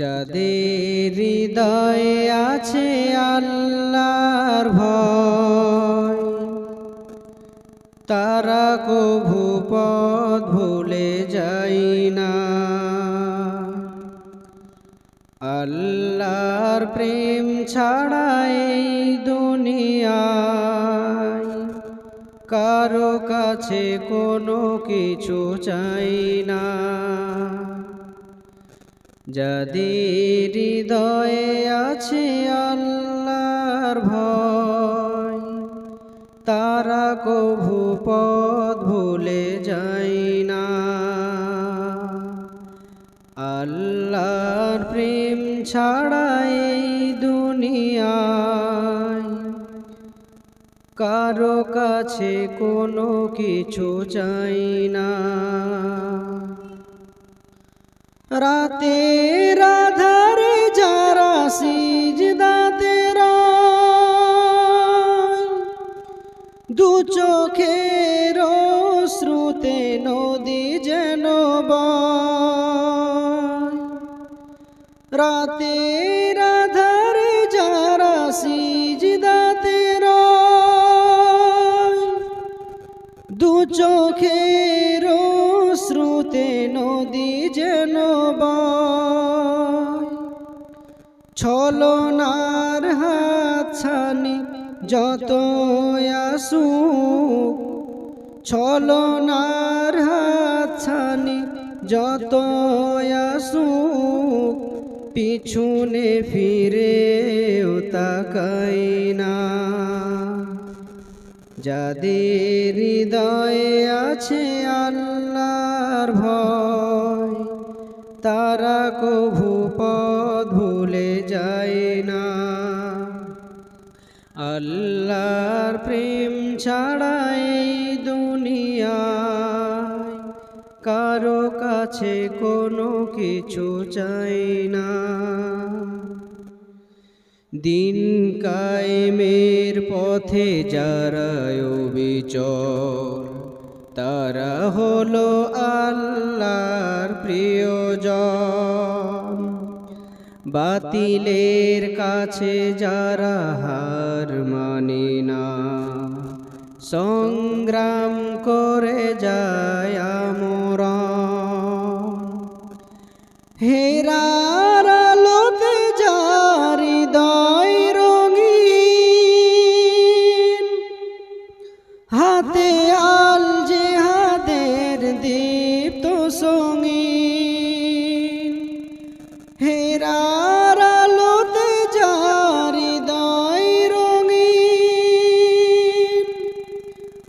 যাদের হৃদয়ে আছে আল্লাহর ভয়, তারা কভু পথ ভুলে যাই না। আল্লাহর প্রেম ছাড়া এই দুনিয়ায় কারও কাছে কোনো কিছু চাই না। যাদের হৃদয়ে আছে আল্লাহর ভয়, তারা কভু পথ ভুলে যায় না। আল্লাহর প্রেম ছাড়া কারও কাছে কোনো কিছু চাই না রাতে রাধারে যারা সিজদাতে দু চোখের শ্রুতে নদী যেন। রাতে রাধারে যারা সিজদাতে দু চোখের শ্রুতে নদী যেন। ছলনার হাত ছানি যত আসুক, ছলনার হাত ছানি যত আসুক, পিছনে ফিরে তাকাই না যাদের হৃদয়ে আছে আল্লাহর ভয়, তারা কভু পথ ভুলে যায় না। আল্লাহর প্রেম ছাড়া এই কারও কাছে কোনো কিছু চাই না। দিন কায়েমের পথে যারা বিচর তারা হলো আল্লাহর প্রিয়জন। বাতিলের কাছে যারা হার মানি না, সংগ্রাম করে যায় আমরা হেরার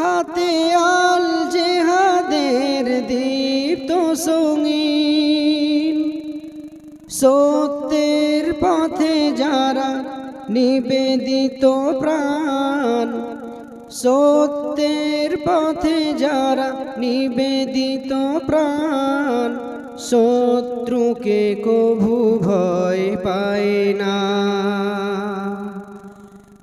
হাতে আল জেহাদের দীপ্ত সঙ্গীন। সত্যের পথে যারা নিবেদিত প্রাণ, সত্যের পথে যারা নিবেদিত প্রাণ, শত্রুকে কভু ভয় পায় না।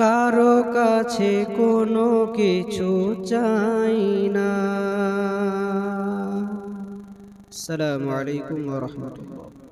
কারও কাছে কোনো কিছু চাই না। আসসালামু আলাইকুম রহমতুল্লাহ।